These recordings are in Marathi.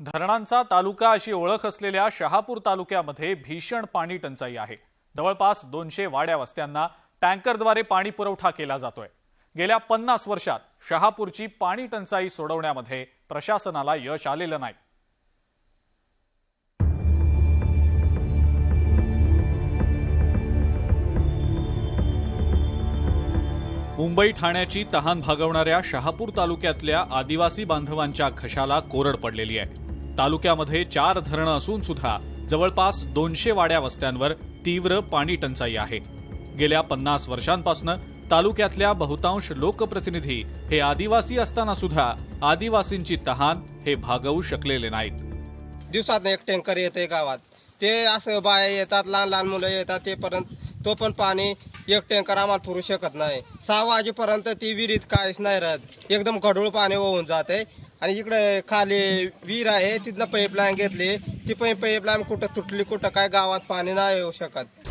धरणांचा तालुका अशी ओळख असलेल्या शहापूर तालुक्यामध्ये भीषण पाणी टंचाई आहे. जवळपास दोनशे वाड्या वस्त्यांना टँकरद्वारे पाणी पुरवठा केला जातोय. गेल्या पन्नास वर्षात शहापूरची पाणी टंचाई सोडवण्यामध्ये प्रशासनाला यश आलेलं नाही. मुंबई ठाण्याची तहान भागवणाऱ्या शहापूर तालुक्यातल्या आदिवासी बांधवांच्या घशाला कोरड पडलेली आहे. तालुक्यामध्ये चार धरणं असून सुद्धा जवळपास दोनशे वाड्या वस्त्यांवर तीव्र पाणी टंचाई आहे. गेल्या पन्नास वर्षांपासून तालुक्यातल्या बहुतांश लोकप्रतिनिधी हे आदिवासी असताना सुद्धा आदिवासींची तहान हे भागवू शकलेले नाहीत. दिवसात एक टँकर येते गावात. ते असं बाया येतात लहान लहान मुलं येतात ते पर्यंत तो पण पाणी एक टँकर आम्हाला पुरू शकत नाही. सहा वाजेपर्यंत ती विहिरीत काहीच नाही राहत. एकदम गढूळ पाणी वाहून जाते आणि इकडे खाली विहीर आहे तिथनं पाईपलाईन घेतली. ती पाईप पाईपलाईन कुठं तुटली कुठं काय गावात पाणी नाही येऊ शकत.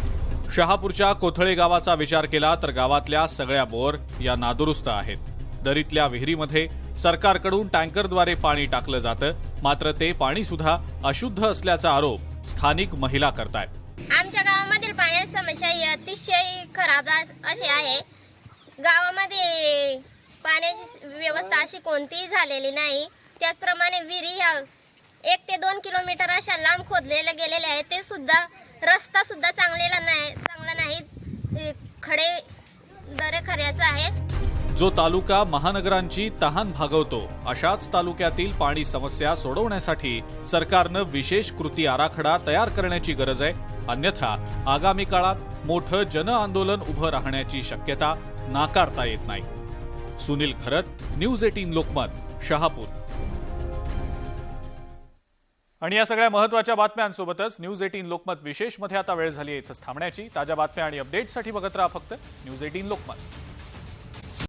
शहापूरच्या कोथळे गावाचा विचार केला तर गावातल्या सगळ्या बोर या नादुरुस्त आहेत. दरीतल्या विहिरीमध्ये सरकारकडून टँकरद्वारे पाणी टाकलं जातं मात्र ते पाणी सुद्धा अशुद्ध असल्याचा आरोप स्थानिक महिला करतायत. आमच्या गावामधील पाण्याची समस्या ही अतिशय खराब अशी आहे. गावामध्ये अशी कोणतीही झालेली नाही. त्याचप्रमाणे विहिरी ह्या एक ते दोन किलोमीटर अशा लांब खोदलेल्या गेलेल्या आहेत. ते सुद्धा रस्ता सुद्धा चांगलेला नाही चांगला नाही. खडे दरे खऱ्याचं आहे जो तालुका महानगरांची तहान भागवतो अशाच तालुक्यातील पाणी समस्या सोडवण्यासाठी सरकारनं विशेष कृती आराखडा तयार करण्याची गरज आहे. अन्यथा आगामी काळात मोठं जन आंदोलन उभं राहण्याची शक्यता नाकारता येत नाही. Sunil Kharat news eighteen Lokmat Shahapur. आणि या सगळ्या महत्त्वाच्या बातम्यांसोबतच न्यूज एटीन लोकमत विशेषमध्ये आता वेळ झाली आहे इथंच थांबण्याची. ताज्या बातम्या आणि अपडेटसाठी बघत राहा फक्त न्यूज एटीन लोकमत.